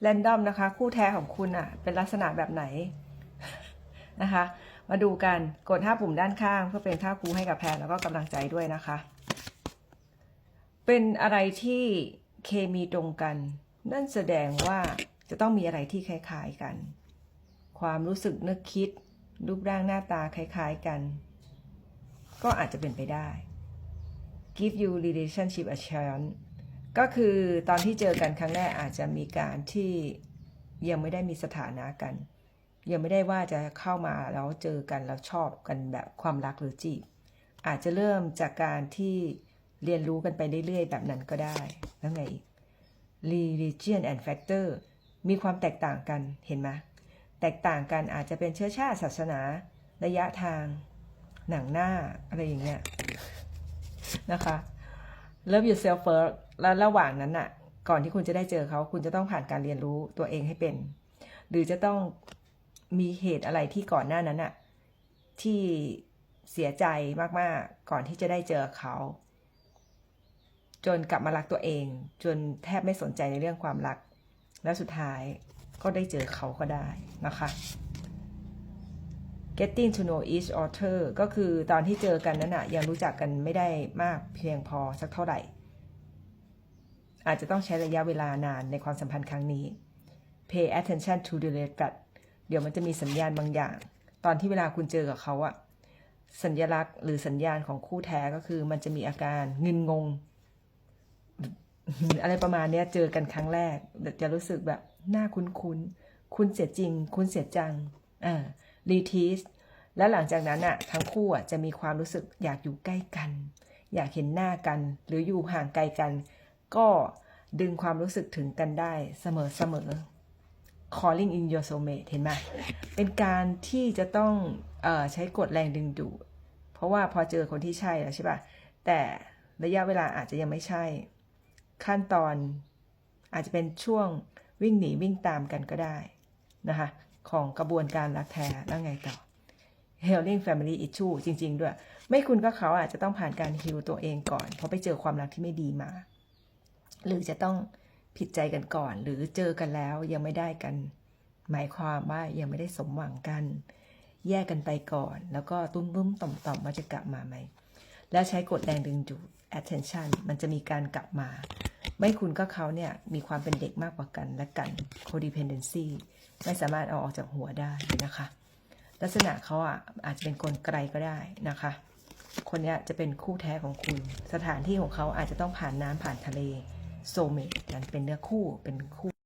แรนดอมนะคะ คู่แท้ของคุณอะ เป็นลักษณะแบบไหนนะคะ มาดูกันกด 5 ปุ่มด้านข้าง เพื่อเป็นท่าครูให้กับแพนแล้วก็กำลังใจด้วยนะคะ เป็นอะไรที่เคมีตรงกัน นั่นแสดงว่าจะต้องมีอะไรที่คล้ายๆกัน ความรู้สึกนึกคิด รูปร่างหน้าตาคล้ายๆกัน ก็อาจจะเป็นไปได้ give you relationship assurance ก็คือตอนที่เจอกันครั้งแรกอาจจะมีการที่ยังไม่ได้มีสถานะกัน ยังไม่ได้ว่าจะเข้ามาแล้วเจอกันแล้วชอบกันแบบความรักหรือจีบอาจจะเริ่มจากการที่เรียนรู้กันไปเรื่อยๆ แบบนั้นก็ได้แล้วไงอีก religion and factor มีความแตกต่างกันเห็นไหมแตกต่างกันอาจจะเป็นเชื้อชาติศาสนา ระยะทาง หนังหน้า อะไรอย่างเงี้ยนะคะ love yourself first แล้วระหว่างนั้นน่ะก่อนที่คุณจะได้เจอเขาคุณจะต้องผ่านการเรียนรู้ตัวเองให้เป็น หรือจะต้องมีเหตุอะไรที่ก่อนหน้านั้นน่ะที่เสียใจมากๆ ก่อนที่จะได้เจอเขา จนกลับมารักตัวเอง จนแทบไม่สนใจในเรื่องความรัก และสุดท้ายก็ได้เจอเขาก็ได้นะคะ getting to know each other ก็คือตอนที่เจอกันนั้นอะยังรู้จักกันไม่ได้มากเพียงพอสักเท่าไหร่ อาจจะต้องใช้ระยะเวลานานในความสัมพันธ์ครั้งนี้ pay attention to the red flag เดี๋ยวมันจะมีสัญญาณบางอย่าง ตอนที่เวลาคุณเจอกับเขาอะสัญลักษณ์หรือสัญญาณของคู่แท้ก็คือมันจะมีอาการเงินงง อะไรประมาณเนี้ยเจอกันครั้งแรก จะรู้สึกแบบหน้าคุ้นคุ้นคุณเสียจริง คุณเสียจังอ่ารีทีสแล้วหลังจากนั้นอะทั้งคู่อะจะมีความรู้สึกอยากอยู่ใกล้กัน อยากเห็นหน้ากัน หรืออยู่ห่างไกลกัน ก็ดึงความรู้สึกถึงกันได้เสมอเสมอ calling in your soulmate เห็นไหมเป็นการที่จะต้องออใช้กฎแรงดึงดูดเพราะว่าพอเจอคนที่ใช่แล้วใช่ป่ะ แต่ระยะเวลาอาจจะยังไม่ใช่ ขั้นตอนอาจจะเป็นช่วงวิ่งหนีวิ่งตามกันก็ได้นะคะ ของกระบวนการรักแท้แล้วไงต่อ healing family issue จริง ๆ ด้วย ไม่คุณก็เขาอาจจะต้องผ่านการฮิวตัวเองก่อน เพราะไปเจอความรักที่ไม่ดีมา หรือจะต้องผิดใจกันก่อน หรือเจอกันแล้วยังไม่ได้กัน หมายความว่ายังไม่ได้สมหวังกัน แยกกันไปก่อน แล้วก็ตุ้มตุ้มต่อมต่อมว่าจะกลับมาไหมแล้วใช้กดแรงดึงดูด attention มันจะมีการกลับมา ไม่คุณก็เขาเนี่ยมีความเป็นเด็กมากกว่ากันและกัน codependency ไม่สามารถเอาออกจากหัวได้นะคะ ลักษณะเขาอะอาจจะเป็นคนไกลก็ได้นะคะ คนเนี้ยจะเป็นคู่แท้ของคุณ สถานที่ของเขาอาจจะต้องผ่านน้ำผ่านทะเล โซเมตกันเป็นเนื้อคู่เป็นคู่